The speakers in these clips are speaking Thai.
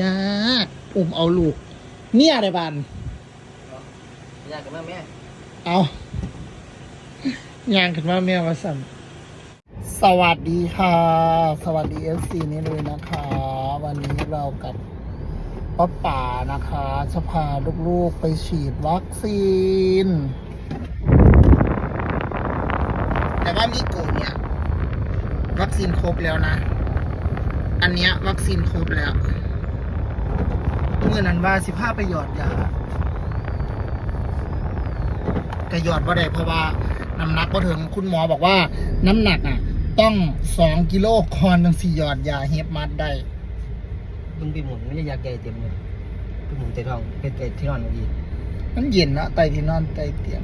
ยากอุ้มเอาลูก เนี่ยได้บันอยากกับแม่แม่เอาย่างขึ้นมาแม่มาสั่นสวัสดีค่ะ สวัสดีเอฟซีนี่เลยนะคะ วันนี้เรากับป้าป่านะคะจะพาลูกๆไปฉีดวัคซีน แต่ว่ามิโกะเนี่ย วัคซีนครบแล้วนะ อันเนี้ยวัคซีนครบแล้ว เมื่อนั้นว่าสิพาไปหยอดยาแต่หยอดบ่ได้เพราะว่าน้ำหนักบ่ถึงคุณหมอบอกว่า น้ำหนักอะ ต้องสองกิโลคอนถึงสี่หยอดยาเฮปมัดได้มึงไปหมุนไม่ได้อยากใหญ่เต็มเลยไปหมุนเตะทองเป็นเตะที่นอนดีมันเย็นเนอะไตที่นอนไตเตียง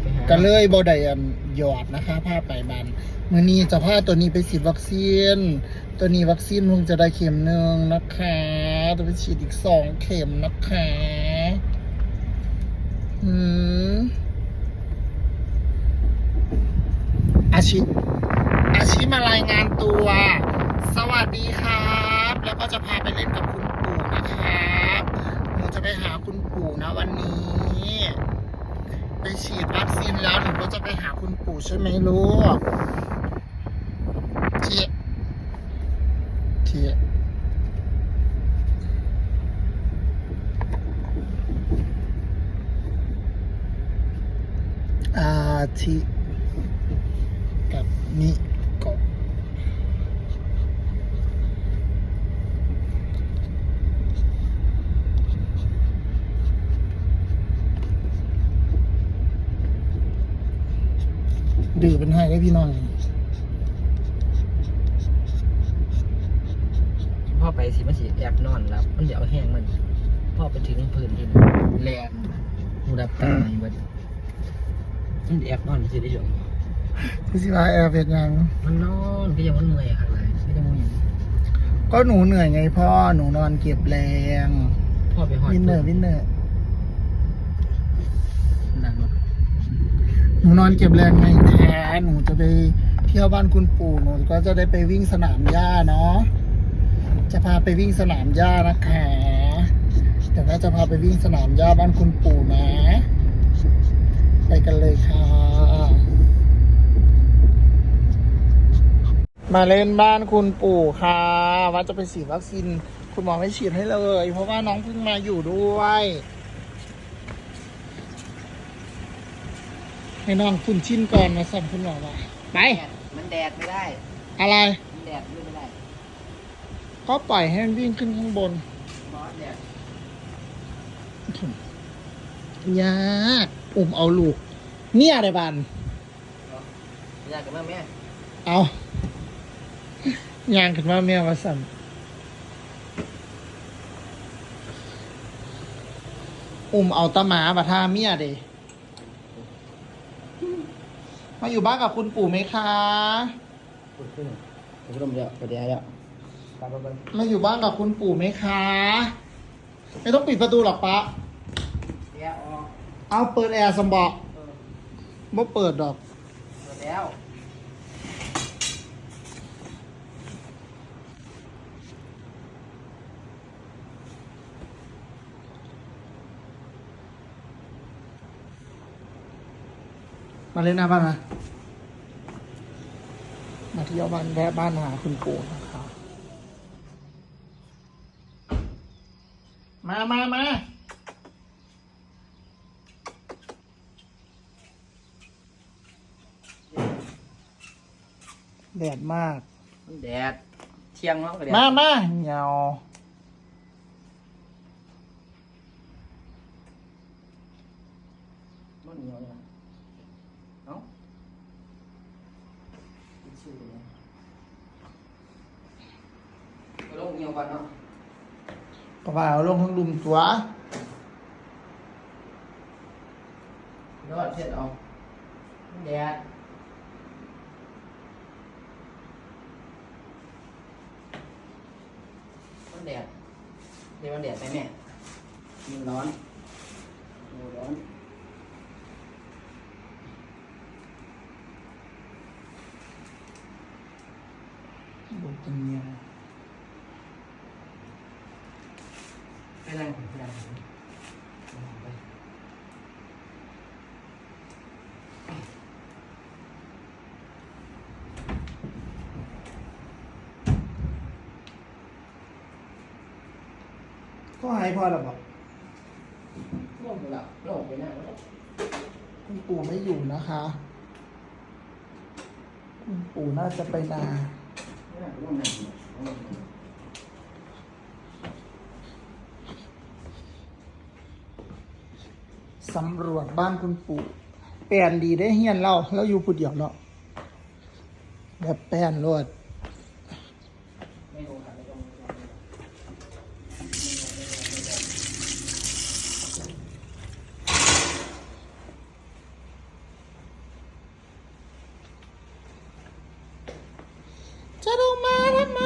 ไปหาก็เลยบ่ได้อันหยอดนะคะผ้าไปบันมื้อนี้จะพาตัวนี้ไปฉีดวัคซีน ตัวนี้วัคซีนเพิ่งจะได้เข็มหนึ่งนะคะ จะไปฉีดอีกสองเข็มนะคะอืมอาชิ อาชิมารายงานตัว สวัสดีครับ แล้วก็จะพาไปเล่นกับคุณปู่นะครับหนูจะไปหาคุณปู่นะวันนี้ ไปฉีดวัคซีนแล้วหนูก็จะไปหาคุณปู่ใช่ไหมลูกเจี๊ยเจี๊ยอา ทิกับนิโกะดื้อเป็นให้ได้พี่น้องพ่อไปสิมันสิแอบนอนแล้วมันเดี๋ยวแห้งมัน พ่อไปถึงพื้นที่แลนหูดับตาอยู่บัด มันแอบนอนสิได้เฉยพี่สิว่าแอร์เป็นยังมันนอนก็ยังมันเมื่อยครับเลยไม่ได้มึงก็หนูเหนื่อยไงพ่อหนูนอนเก็บแรงพ่อไปหอดวินเนอร์วินเนอร์นั่งรถหนูนอนเก็บแรงไงแท้หนูจะไปเที่ยวบ้านคุณปู่หนูก็จะได้ไปวิ่งสนามหญ้าเนาะจะพาไปวิ่งสนามหญ้านะคะแต่ว่าจะพาไปวิ่งสนามหญ้าบ้านคุณปู่นะ ไปกันเลยค่ะ มาเล่นบ้านคุณปู่ค่ะ ว่าจะไปฉีดวัคซีนคุณหมอไม่ฉีดให้เลย เพราะว่าน้องเพิ่งมาอยู่ด้วย ให้น้องคุณชินก่อนมาสั่งคุณหมอว่าไป มันแดดไม่ได้ อะไร มันแดดไม่ได้ ก็ปล่อยให้มันวิ่งขึ้นข้างบนบอสแดดยาก อุ้มเอาลูก เนี่ยได้บันอยากกับแม่แม่เอาย่างขึ้นมาแม่มาสั่นอุ้มเอาตาหมาบัท่าเมียเดมาอยู่บ้านกับคุณปู่ไหมคะปวดขึ้นผมก็ดมเดียวปวดแดดแล้วไปไปไปมาอยู่บ้านกับคุณปู่ไหมคะ ไม่ต้องปิดประตูหรอกปะแดดออก เอาเปิดแอร์สมบอกเออบ่เปิดดอกปวดแล้วมาเล่นหน้าบ้านนะมาเที่ยวบ้านแวะบ้านหาคุณปู่นะครับ มามามา ดดมาก มันแดด เที่ยงแล้วก็แดดมามาเหงามันเหนียวเนี่ยเอ้าชื่อเลยไปลงเหนียวก่อนเนาะก็ว่าเอาลงทั้งลุมตัวยอดเช็ดเอามันแดดมัน แดดเดี๋ยวมันแดดไปแม่มันร้อนมันร้อนบุกเป็นเมียนั่งไปนั่ง ก็ให้พ่อหรอบอกลงไปแล้วลงไปนั่งแล้วคุณปู่ไม่อยู่นะคะ คุณปู่น่าจะไปนานั่งลงนั่งลงสำรวจบ้านคุณปู่แปลนดีได้เฮียนเล่าแล้วอยู่ผู้เดียวเนาะแบบแปลนรวดไม่ลงค่ะไม่ลงไม่ลง จะลง มาทำไม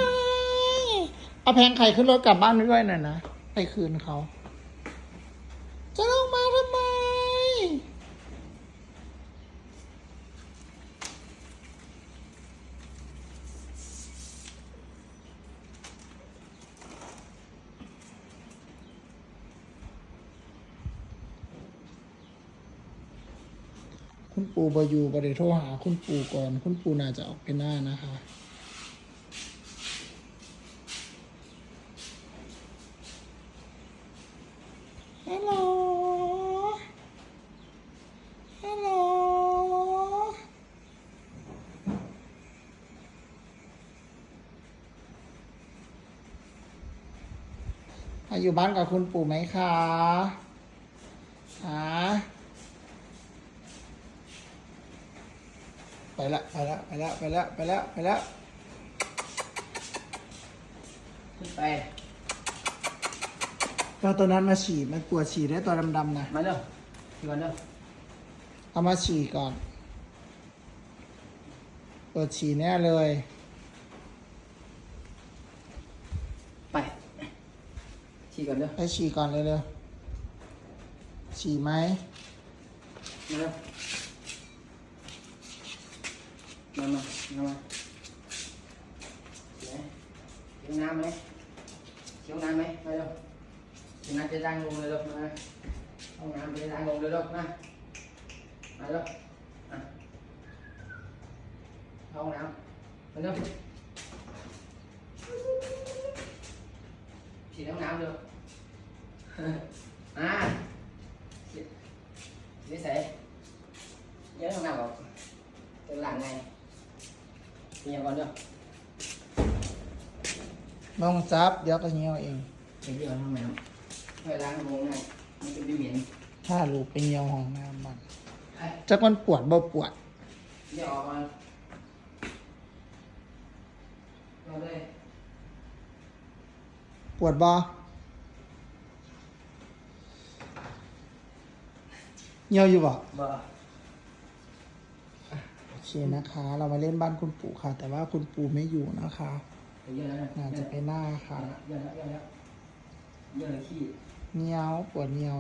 เอาแพงไข่ขึ้นรถกลับบ้านด้วยหน่อยนะ ไปคืนเขา จะลงมาทำไม คุณปู่บอยู่บริโทรหาคุณปู่ก่อน คุณปู่น่าจะออกไปหน้านะคะ ฮัลโหล ฮัลโหล อยู่บ้านกับคุณปู่ไหมคะฮะไปละไปละไปละไปละไปละไปละขึ้นไป ก็ตัวนั้นมาฉี่มันปวดฉี่ได้ตัวดำๆนะ มาเร็วพี่วันเร็วเอามาฉี่ก่อนปวดฉี่แน่เลย ไปชี้ก่อนเร็วไปฉี่ก่อนเลยเร็วๆฉี่ไหมมาเร็วมามามามาไหนเชียวน้ำไหมเชียวน้ำไหมมาเร็ว เชียวน้ำจะดังลงเลยลูกมาห้องน้ำจะดังลงเลยลูกมามาเร็วอะ เข้าห้องน้ำมาเร็วฉีดห้องน้ำเร็วอ่าฉีดฉีดใส่เยอะห้องน้ำบอกเป็นหลังไงมีอย่างก่อนเด้อมองจับเดี๋ยวก็เหี่ยวเองเป็นเยอะห้องน้ำให้ล้างมือง่ายมันจะไม่เหม็นถ้าลูกไปเหี่ยวห้องน้ำมันไอ้จักมันปวดบ่ปวดเดี๋ยวออกมาเอาเลยปวดบ่เหี่ยวอยู่บ่ บ่โอเคนะคะ เรามาเล่นบ้านคุณปู่ค่ะ แต่ว่าคุณปู่ไม่อยู่นะคะ ไปเยอะแล้วนะน่าจะไปหน้าค่ะ เยอะแล้วเยอะแล้วเยอะแล้วขี้ เหี่ยว